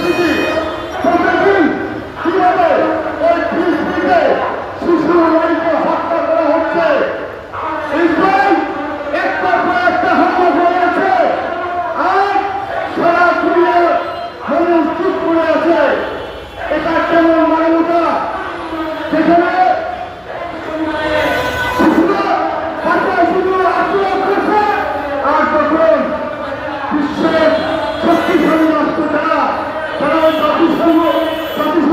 就是 জাতিসংঘ জাতিসংঘ